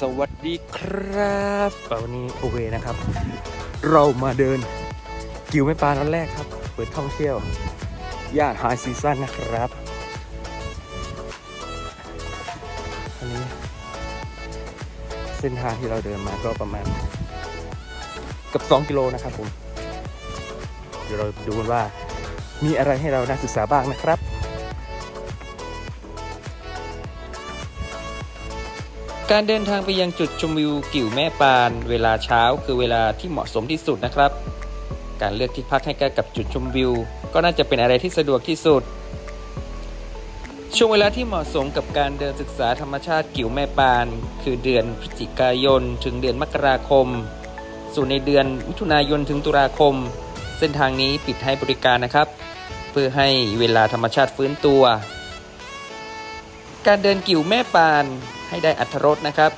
สวัสดีครับวันนี้โอเวนะครับ เรามาเดิน กิวแม่ปลาวันแรกครับ เปิดท่องเที่ยว ย่านไฮซีซั่นนะครับ อันนี้ เส้นทางที่เราเดินมาก็ประมาณกับ 2 กิโลนะครับผม เดี๋ยวเราดูกันว่ามีอะไรให้เราน่าศึกษาบ้างนะครับ การเดินทางไปยังจุดชมวิวกิ่วแม่ปาน เวลาเช้าคือเวลาที่เหมาะสมที่สุดนะครับ การเลือกที่พักให้ใกล้กับจุดชมวิว ก็น่าจะเป็นอะไรที่สะดวกที่สุด ช่วงเวลาที่เหมาะสมกับการเดินศึกษาธรรมชาติกิ่วแม่ปาน คือเดือนพฤศจิกายน ถึงเดือนมกราคม ส่วนในเดือนมิถุนายนถึงตุลาคม เส้นทางนี้ปิดให้บริการนะครับ เพื่อให้เวลาธรรมชาติฟื้นตัว การเดินกิ่วแม่ปานให้ได้อัธรสนะครับ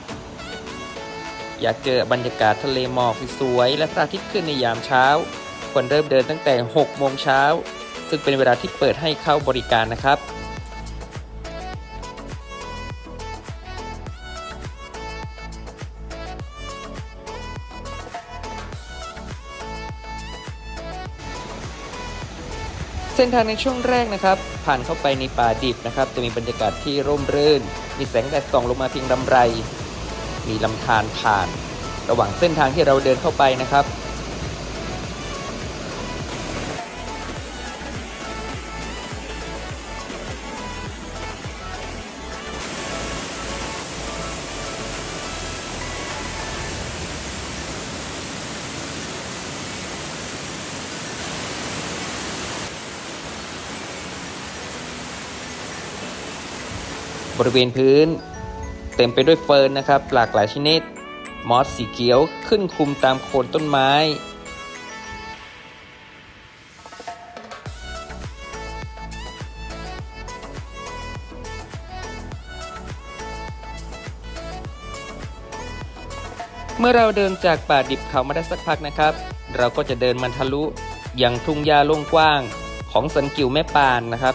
อยากเจอบรรยากาศทะเลหมอกสวยๆและพระอาทิตย์ขึ้นในยามเช้า ควรเริ่มเดินตั้งแต่ 6 โมงเช้า ซึ่งเป็นเวลาที่เปิดให้เข้าบริการนะครับ ส้นทางในช่วงแรกนะครับ ผ่านเข้าไปในป่าดิบนะครับ จะมีบรรยากาศที่ร่มรื่น มีแสงแดดส่องลงมาเพียงลำไร มีลำธารผ่าน ระหว่างเส้นทางที่เราเดินเข้าไปนะครับ บริเวณพื้น เต็มไปด้วยเฟิร์นนะครับ หลากหลายชนิด มอสสีเขียวขึ้นคลุมตามโคนต้นไม้ เมื่อเราเดินจากป่าดิบเขามาได้สักพักนะครับ เราก็จะเดินมันทะลุยังทุ่งหญ้าโล่งกว้างของสันกิวแม่ปานนะครับ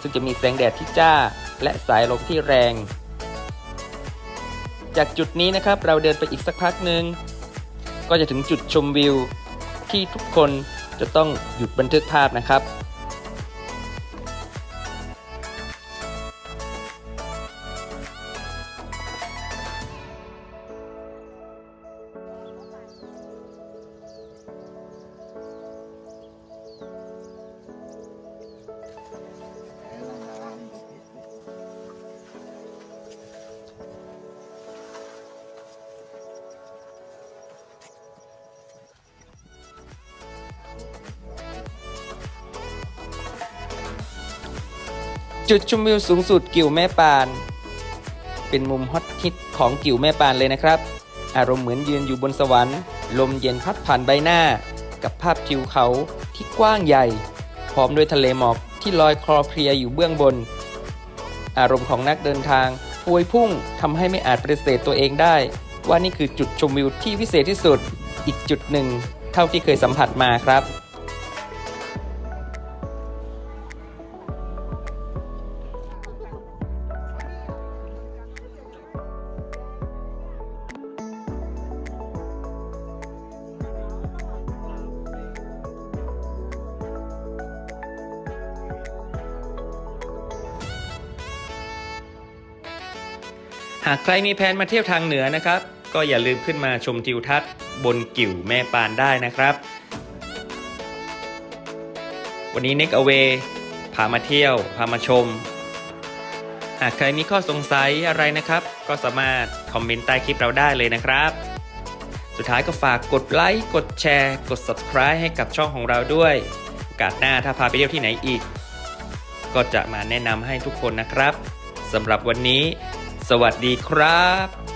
ซึ่งจะมีแสงแดดที่จ้า และสายลมที่แรง จากจุดนี้นะครับเราเดินไปอีกสักพักหนึ่งก็จะถึงจุดชมวิวที่ทุกคนจะต้องหยุดบันทึกภาพนะครับ จุดชมวิวสูงสุดกิวแม่ปาน เป็นมุมฮอตฮิตของกิวแม่ปานเลยนะครับ อารมณ์เหมือนยืนอยู่บนสวรรค์ ลมเย็นพัดผ่านใบหน้า กับภาพทิวเขาที่กว้างใหญ่ พร้อมด้วยทะเลหมอกที่ลอยคลอเพลียอยู่เบื้องบน อารมณ์ของนักเดินทางพวยพุ่งทำให้ไม่อาจปฏิเสธตัวเองได้ ว่านี่คือจุดชมวิวที่วิเศษที่สุด อีกจุดหนึ่ง เท่าที่เคยสัมผัสมาครับ หากใครมีแผนมาเที่ยวทางเหนือนะครับ ก็อย่าลืมขึ้นมาชมทิวทัศน์บนกิ่วแม่ปานได้นะครับ วันนี้ Next Away พามาเที่ยว พามาชม หากใครมีข้อสงสัยอะไรนะครับ ก็สามารถคอมเมนต์ใต้คลิปเราได้เลยนะครับ สุดท้ายก็ฝากกดไลค์ กดแชร์ กด subscribe ให้กับช่องของเราด้วยโอกาสหน้าถ้าพาไปเที่ยวที่ไหนอีก ก็จะมาแนะนำให้ทุกคนนะครับสำหรับวันนี้ สวัสดีครับ